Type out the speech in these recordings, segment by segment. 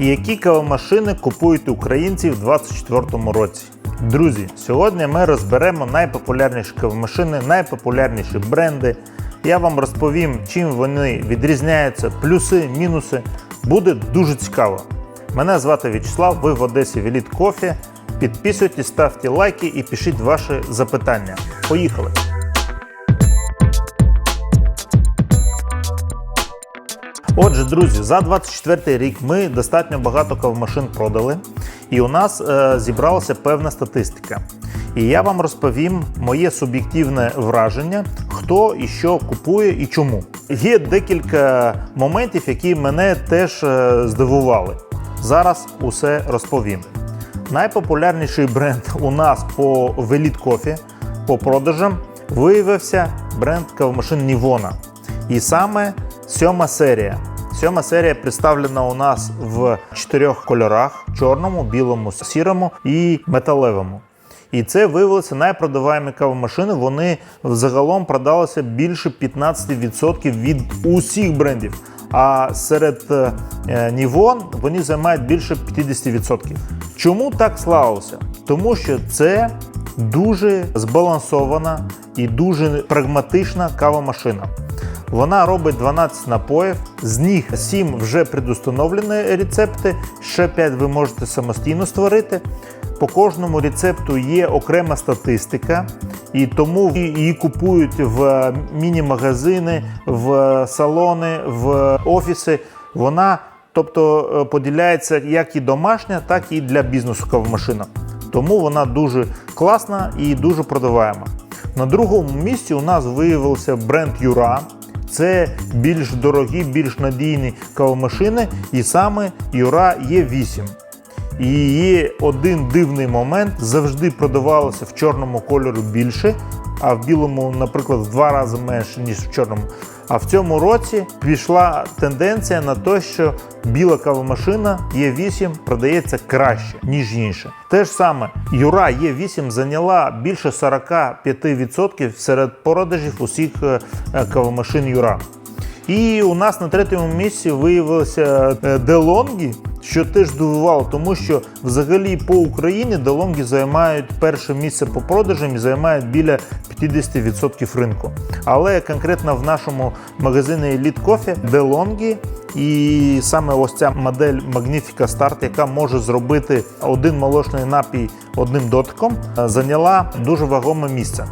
І які кавомашини купують українці в 2024 році? Друзі, сьогодні ми розберемо найпопулярніші кавомашини, найпопулярніші бренди. Я вам розповім, чим вони відрізняються, плюси, мінуси. Буде дуже цікаво. Мене звати В'ячеслав, ви в Одесі Веліт Кофі. Підписуйтесь, ставте лайки і пишіть ваші запитання. Поїхали! Отже, друзі, за 24 рік ми достатньо багато кавомашин продали, і у нас е, зібралася певна статистика. І я вам розповім моє суб'єктивне враження, хто і що купує і чому. Є декілька моментів, які мене теж е, здивували. Зараз усе розповім. Найпопулярніший бренд у нас по Веліт Кофі по продажам виявився бренд кавомашин Нівона. І саме сьома серія. Сьома серія представлена у нас в чотирьох кольорах: чорному, білому, сірому і металевому. І це виявилося найпродаваємі кавомашини. Вони взагалом продалися більше 15% від усіх брендів. А серед е, Нівон вони займають більше 50%. Чому так славився? Тому що це дуже збалансована і дуже прагматична кавомашина. Вона робить 12 напоїв, з них 7 вже предустановлені рецепти, ще 5 ви можете самостійно створити. По кожному рецепту є окрема статистика, і тому її купують в міні-магазини, в салони, в офіси. Вона тобто е, поділяється як і домашня, так і для бізнесу кавомашина. Тому вона дуже класна і дуже продаваема. На другому місці у нас виявився бренд Юра. Це більш дорогі, більш надійні кавомашини, і саме Юра Є8. І є один дивний момент: завжди продавалося в чорному кольорі більше, а в білому, наприклад, в два рази менше, ніж в чорному. А в цьому році пішла тенденція на те, що біла кавомашина Е8 продається краще, ніж інша. Те ж саме, Юра Е8 зайняла більше 45% серед продажів усіх е, е, кавомашин Юра. І у нас на третьому місці виявилися Делонгі, що теж здивувало, тому що взагалі по Україні Делонгі займають перше місце по продажам і займають біля 50% ринку. Але конкретно в нашому магазині Elite Coffee Делонгі і саме ось ця модель Magnifica Start, яка може зробити один молочний напій одним дотиком, зайняла дуже вагоме місце.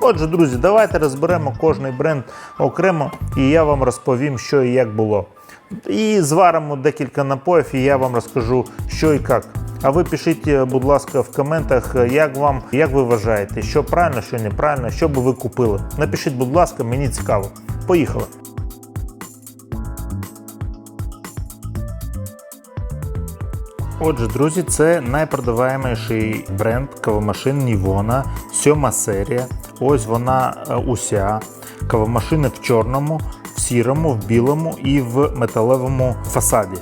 Отже, друзі, давайте розберемо кожний бренд окремо, і я вам розповім, що і як було. І зваримо декілька напоїв, і я вам розкажу, що і як. А ви пишіть, будь ласка, в коментах, як вам, як ви вважаєте, що правильно, що неправильно, що би ви купили. Напишіть, будь ласка, мені цікаво. Поїхали! Отже, друзі, це найпродаваєміший бренд кавомашин Нівона, сьома серія. Ось вона е, уся. Кавомашини в чорному, сірому, в білому і в металевому фасаді.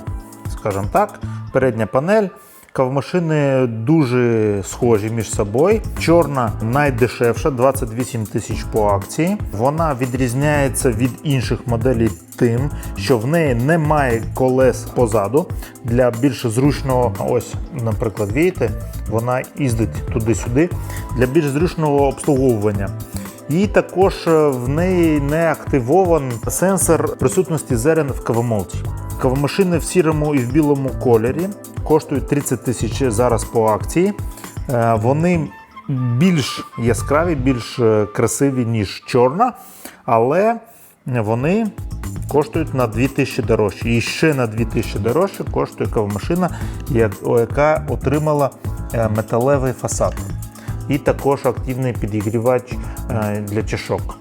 Скажімо так, передня панель. Кавомашини дуже схожі між собою. Чорна найдешевша, 28 тисяч по акції. Вона відрізняється від інших моделей тим, що в неї немає колес позаду. Для більш зручного, ось, наприклад, бачите, вона їздить туди-сюди, для більш зручного обслуговування. І також в неї не активований сенсор присутності зерен в кавомолці. Кавомашини в сірому і в білому кольорі коштують 30 тисяч зараз по акції. Е, Вони більш яскраві, більш е, красиві, ніж чорна, але вони коштують на 2 тисячі дорожче. І ще на 2 тисячі дорожче коштує кавомашина, яка отримала е, металевий фасад. І також активний підігрівач для чашок.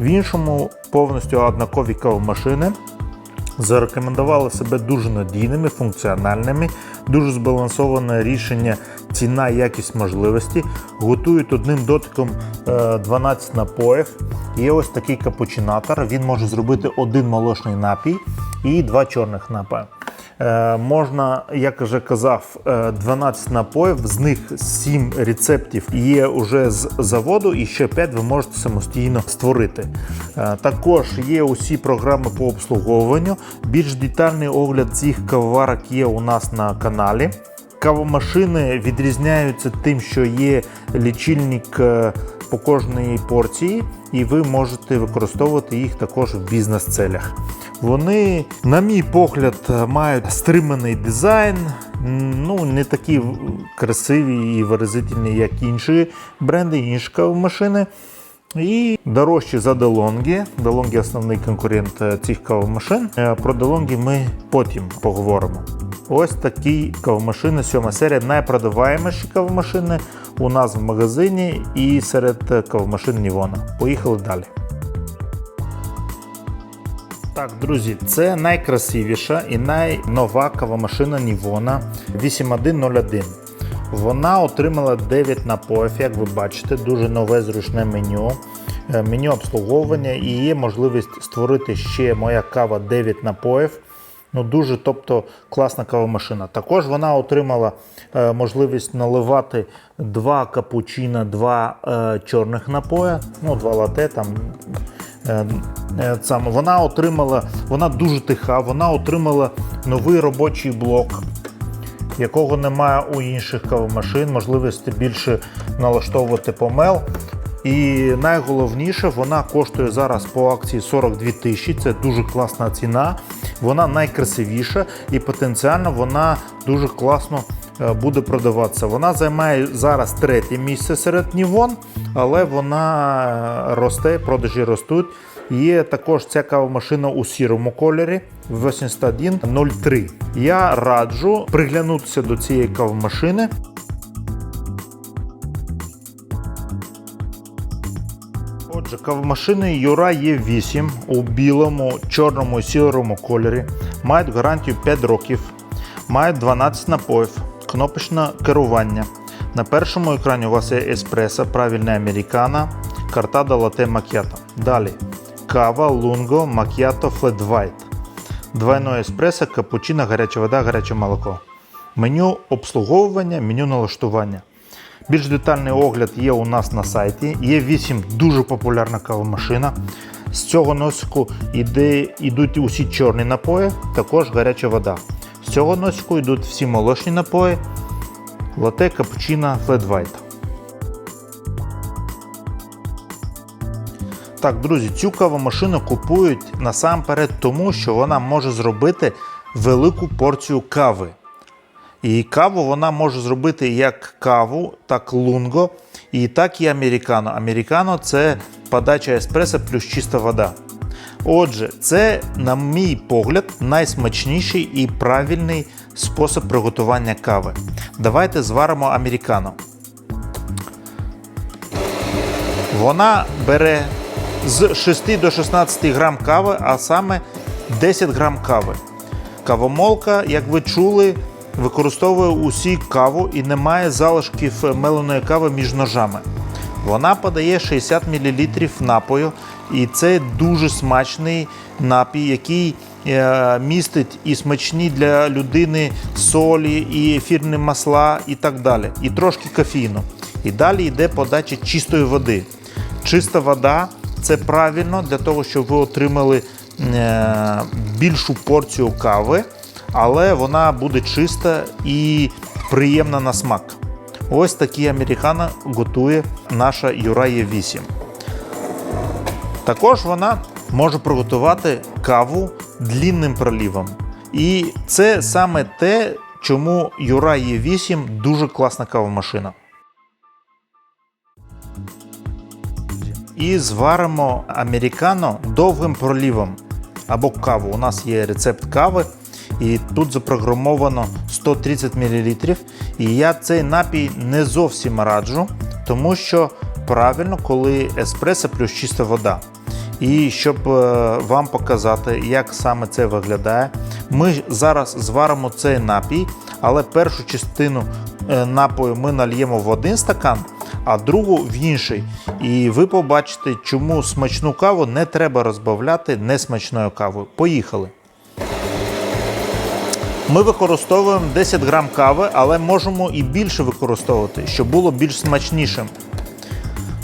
В іншому повністю однакові кавомашини зарекомендували себе дуже надійними, функціональними, дуже збалансоване рішення ціна, якість можливості. Готують одним дотиком 12 напоїв. Є ось такий капучинатор. Він може зробити один молочний напій і два чорних напої. Е, можна, як вже казав, е, 12 напоїв, з них 7 рецептів є вже з заводу, і ще 5 ви можете самостійно створити. Е, також є усі програми по обслуговуванню. Більш детальний огляд цих кавоварок є у нас на каналі. Кавомашини відрізняються тим, що є лічильник е, по кожній порції, і ви можете використовувати їх також в бізнес-целях. Вони, на мій погляд, мають стриманий дизайн, ну не такі красиві і виразительні, як інші бренди, інші кавомашини. І дорожчі за DeLonghi. DeLonghi – основний конкурент е, цих кавомашин. Е, Про DeLonghi ми потім поговоримо. Ось такі кавомашини, сьома серія, найпродаваєміші кавомашини у нас в магазині і серед е, кавомашин Нівона. Поїхали далі. Так, друзі, це найкрасивіша і найнова кавомашина Нівона 8101. Вона отримала 9 напоїв, як ви бачите, дуже нове зручне меню, е, меню обслуговування і є можливість створити ще моя кава 9 напоїв. Ну, дуже тобто класна кавомашина. Також вона отримала е, можливість наливати два капучино, два е, чорних напоя, ну, два лате там. Е, е. Вона отримала, вона дуже тиха, вона отримала новий робочий блок, якого немає у інших кавомашин, можливості більше налаштовувати помел. І найголовніше, вона коштує зараз по акції 42 тисячі. Це дуже класна ціна. Вона найкрасивіша і потенціально вона дуже класно е, буде продаватися. Вона займає зараз третє місце серед Нівон, але вона е, росте, продажі ростуть. Є також ця кавомашина у сірому кольорі 8103. Я раджу приглянутися до цієї кавомашини. Отже, кавомашини Юра Є8 у білому, чорному і сірому кольорі мають гарантію 5 років, мають 12 напоїв, кнопочне керування. На першому екрані у вас є еспресо, правильне американо, картада лате макіато. Далі кава, лунго, макіато, флет вайт. Двойне еспресо, капучино, гаряча вода, гаряче молоко. Меню обслуговування, меню налаштування. Більш детальний огляд є у нас на сайті. Є 8 дуже популярна кавомашина. З цього носику іде, йдуть усі чорні напої, також гаряча вода. З цього носику йдуть всі молочні напої, лате, капучино, флет. Так, друзі, цю кавомашину купують насамперед тому, що вона може зробити велику порцію кави. І каву вона може зробити як каву, так лунго, і так і американо. Американо це подача еспресо плюс чиста вода. Отже, це, на мій погляд, найсмачніший і правильний спосіб приготування кави. Давайте зваримо американо. Вона бере з 6 до 16 грам кави, а саме 10 грам кави. Кавомолка, як ви чули, використовує усі каву і немає залишків меленої кави між ножами. Вона подає 60 мл напою, і це дуже смачний напій, який е, містить і смачні для людини солі, і ефірні масла, і так далі. І трошки кофеїну. І далі йде подача чистої води. Чиста вода це правильно для того, щоб ви отримали е, більшу порцію кави, але вона буде чиста і приємна на смак. Ось такі американо готує наша Юрає 8. Також вона може приготувати каву длінним пролівом. І це саме те, чому Юра Є8 дуже класна кавомашина. І зваримо американо довгим пролівом або каву. У нас є рецепт кави, і тут запрограмовано 130 мл. І я цей напій не зовсім раджу, тому що правильно, коли еспресо плюс чиста вода. І щоб е, вам показати, як саме це виглядає, ми зараз зваримо цей напій, але першу частину е, напою ми нальємо в один стакан, а другу в інший. І ви побачите, чому смачну каву не треба розбавляти несмачною кавою. Поїхали. Ми використовуємо 10 грам кави, але можемо і більше використовувати, щоб було більш смачнішим.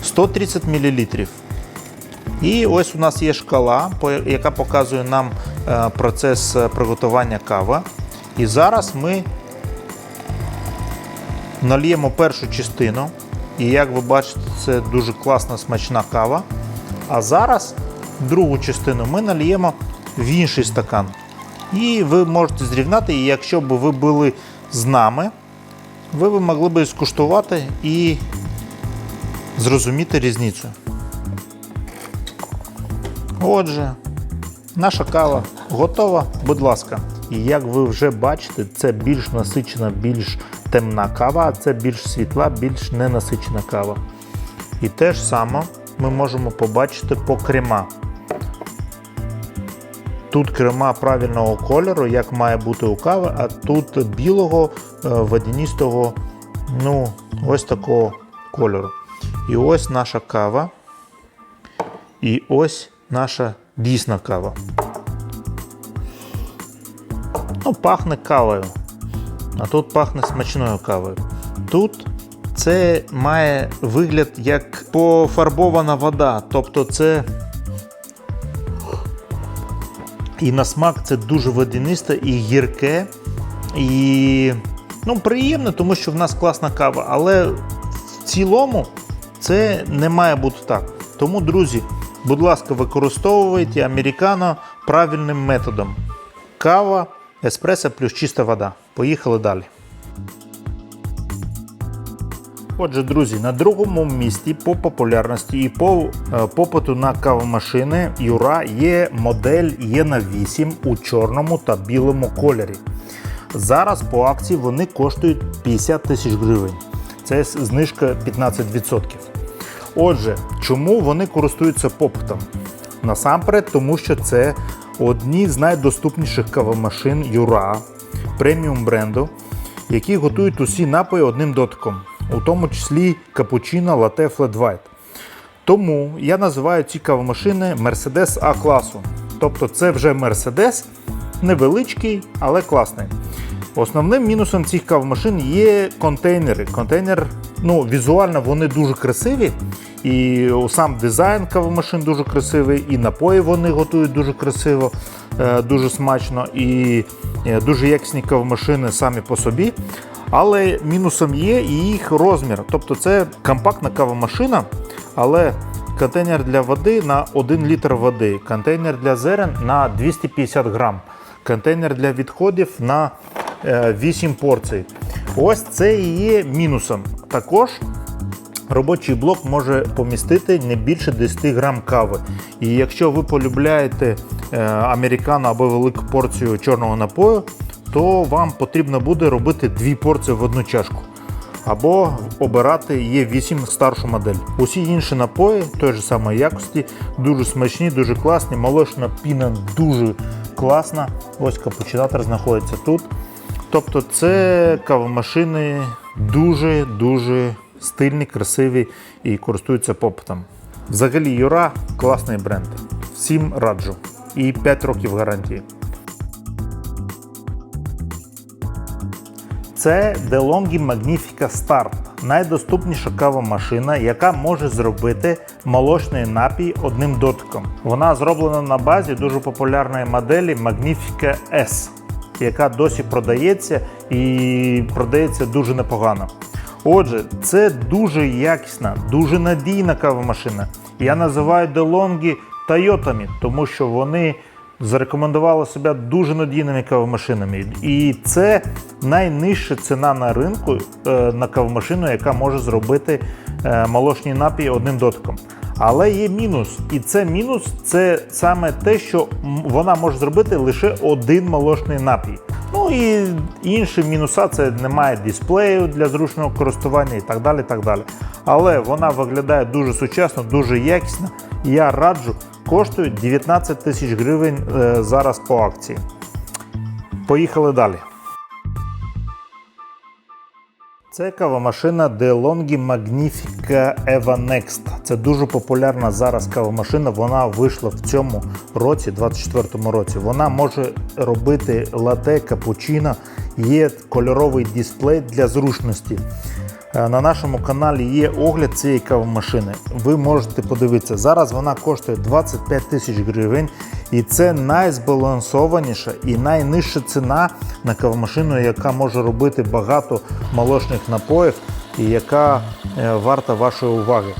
130 мл. І ось у нас є шкала, яка показує нам е, процес е, приготування кави. І зараз ми нальємо першу частину. І як ви бачите, це дуже класна смачна кава. А зараз другу частину ми нальємо в інший стакан. І ви можете зрівняти, і якщо б ви були з нами, ви б могли б скуштувати і зрозуміти різницю. Отже, наша кава готова, будь ласка. І як ви вже бачите, це більш насичена, більш темна кава, а це більш світла, більш ненасичена кава. І те ж саме ми можемо побачити по крема. Тут крема правильного кольору, як має бути у кави, а тут білого, е, водяністого, ну, ось такого кольору. І ось наша кава. І ось наша дійсна кава. Ну, пахне кавою. А тут пахне смачною кавою. Тут це має вигляд як пофарбована вода. Тобто це і на смак це дуже водянисте і гірке. І ну, приємно, тому що в нас класна кава. Але в цілому це не має бути так. Тому, друзі, будь ласка, використовуйте американо правильним методом. Кава, еспресо плюс чиста вода. Поїхали далі. Отже, друзі, на другому місці по популярності і по е, попиту на кавомашини Юра є модель Єна 8 у чорному та білому кольорі. Зараз по акції вони коштують 50 тисяч гривень. Це знижка 15%. Отже, чому вони користуються попитом? Насамперед, тому що це одні з найдоступніших кавомашин Юра преміум бренду, які готують усі напої одним дотиком, у тому числі капучино, лате, Flat white. Тому я називаю ці кавомашини Mercedes А класу. Тобто це вже Mercedes, невеличкий, але класний. Основним мінусом цих кавомашин є контейнери. Контейнер, ну, візуально вони дуже красиві. І сам дизайн кавомашин дуже красивий, і напої вони готують дуже красиво, е, дуже смачно, і е, дуже якісні кавомашини самі по собі. Але мінусом є і їх розмір. Тобто це компактна кавомашина, але контейнер для води на 1 літр води, контейнер для зерен на 250 грам, контейнер для відходів на 8 порцій. Ось це і є мінусом. Також робочий блок може помістити не більше 10 грам кави. І якщо ви полюбляєте е, американо або велику порцію чорного напою, то вам потрібно буде робити дві порції в одну чашку. Або обирати Є8 старшу модель. Усі інші напої той же самої якості, дуже смачні, дуже класні. Молочна піна дуже класна. Ось капучинатор знаходиться тут. Тобто це кавомашини дуже-дуже стильні, красиві і користуються попитом. Взагалі, Юра класний бренд. Всім раджу. І 5 років гарантії. Це DeLonghi Magnifica Start. Найдоступніша кавомашина, яка може зробити молочний напій одним дотиком. Вона зроблена на базі дуже популярної моделі Magnifica S, яка досі продається і продається дуже непогано. Отже, це дуже якісна, дуже надійна кавомашина. Я називаю DeLonghi Тойотами, тому що вони зарекомендували себе дуже надійними кавомашинами. І це найнижча ціна на ринку е, на кавомашину, яка може зробити е, молочний напій одним дотиком. Але є мінус, і це мінус це саме те, що вона може зробити лише один молочний напій. Ну і інші мінуса це немає дисплею для зручного користування і так далі. так далі. Але вона виглядає дуже сучасно, дуже якісно. Я раджу, коштує 19 тисяч гривень е, зараз по акції. Поїхали далі. Це кавомашина DeLonghi Magnifica Eva Next. Це дуже популярна зараз кавомашина. Вона вийшла в цьому році, 24-му році. Вона може робити лате, капучино. Є кольоровий дисплей для зручності. Е, На нашому каналі є огляд цієї кавомашини. Ви можете подивитися. Зараз вона коштує 25 тисяч гривень, і це найзбалансованіша і найнижча ціна на кавомашину, яка може робити багато молочних напоїв і яка е, варта вашої уваги.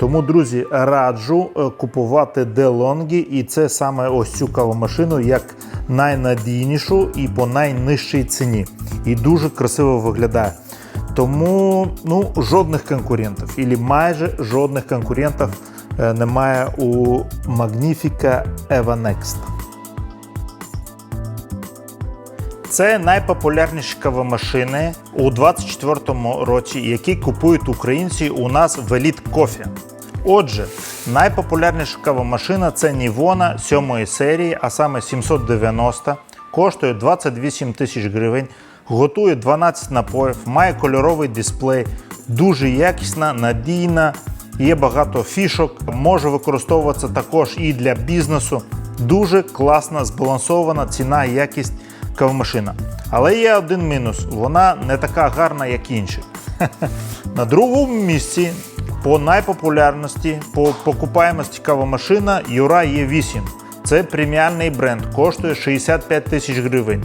Тому, друзі, раджу е, купувати DeLonghi, і це саме ось цю кавомашину як найнадійнішу і по найнижчій ціні. І дуже красиво виглядає. Тому ну, жодних конкурентів, і майже жодних конкурентів е, немає у Magnifica Eva Next. Це найпопулярніші кавомашини у 2024 році, які купують українці у нас в Elite Coffee. Отже, найпопулярніша кавомашина це Nivona 7 серії, а саме 790, коштує 28 тисяч гривень, готує 12 напоїв, має кольоровий дисплей, дуже якісна, надійна, є багато фішок, може використовуватися також і для бізнесу. Дуже класна, збалансована ціна і якість кавомашина. Але є один мінус: вона не така гарна, як інші. На другому місці по найпопулярності, по покупаємості кавомашина Юра Є8. Це преміальний бренд, коштує 65 тисяч гривень.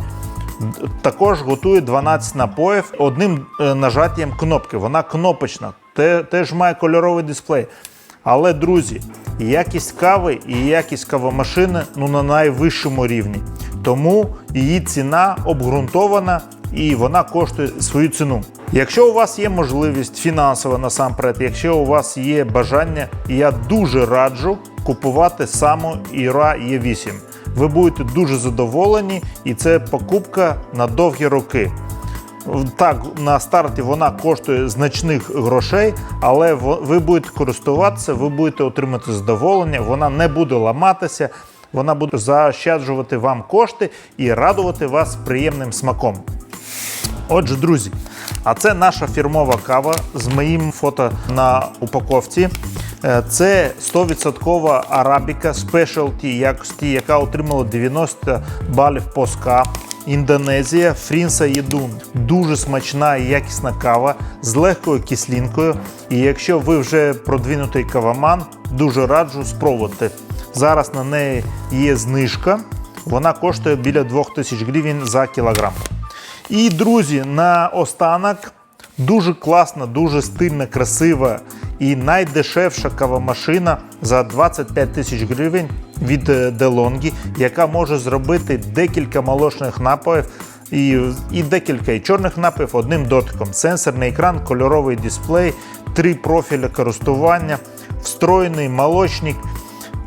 Також готує 12 напоїв одним е, нажаттям кнопки. Вона кнопочна, теж має кольоровий дисплей. Але, друзі, якість кави і якість кавомашини ну, на найвищому рівні. Тому її ціна обґрунтована і вона коштує свою ціну. Якщо у вас є можливість фінансова насамперед, якщо у вас є бажання, я дуже раджу купувати саме Іра Є8. Ви будете дуже задоволені, і це покупка на довгі роки. Так, на старті вона коштує значних грошей, але ви будете користуватися, ви будете отримати задоволення, вона не буде ламатися, вона буде заощаджувати вам кошти і радувати вас приємним смаком. Отже, друзі, а це наша фірмова кава з моїм фото на упаковці. Е, Це 100% арабіка спешалті якості, яка отримала 90 балів по СКА. Індонезія, Фрінса Єдун. Дуже смачна і якісна кава з легкою кислинкою. І якщо ви вже продвинутий каваман, дуже раджу спробувати. Зараз на неї є знижка. Вона коштує біля 2000 гривень за кілограм. І, друзі, на останок дуже класна, дуже стильна, красива і найдешевша кавомашина за 25 тисяч гривень від е, DeLonghi, яка може зробити декілька молочних напоїв і, і декілька і чорних напоїв одним дотиком. Сенсорний екран, кольоровий дисплей, три профілі користування, встроєний молочник.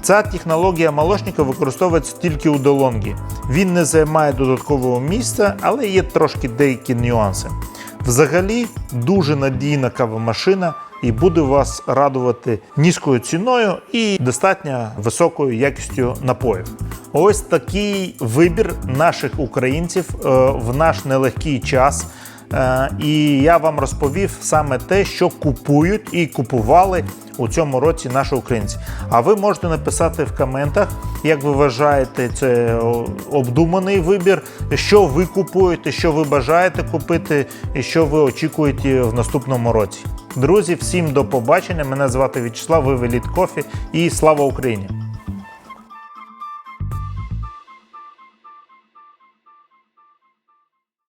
Ця технологія молочника використовується тільки у DeLonghi. Він не займає додаткового місця, але є трошки деякі нюанси. Взагалі, дуже надійна кавомашина і буде вас радувати низькою ціною і достатньо високою якістю напоїв. Ось такий вибір наших українців е, в наш нелегкий час. Е, І я вам розповів саме те, що купують і купували у цьому році наші українці. А ви можете написати в коментах, як ви вважаєте, це обдуманий вибір, що ви купуєте, що ви бажаєте купити, і що ви очікуєте в наступному році. Друзі, всім до побачення. Мене звати В'ячеслав, ви Кофі і слава Україні!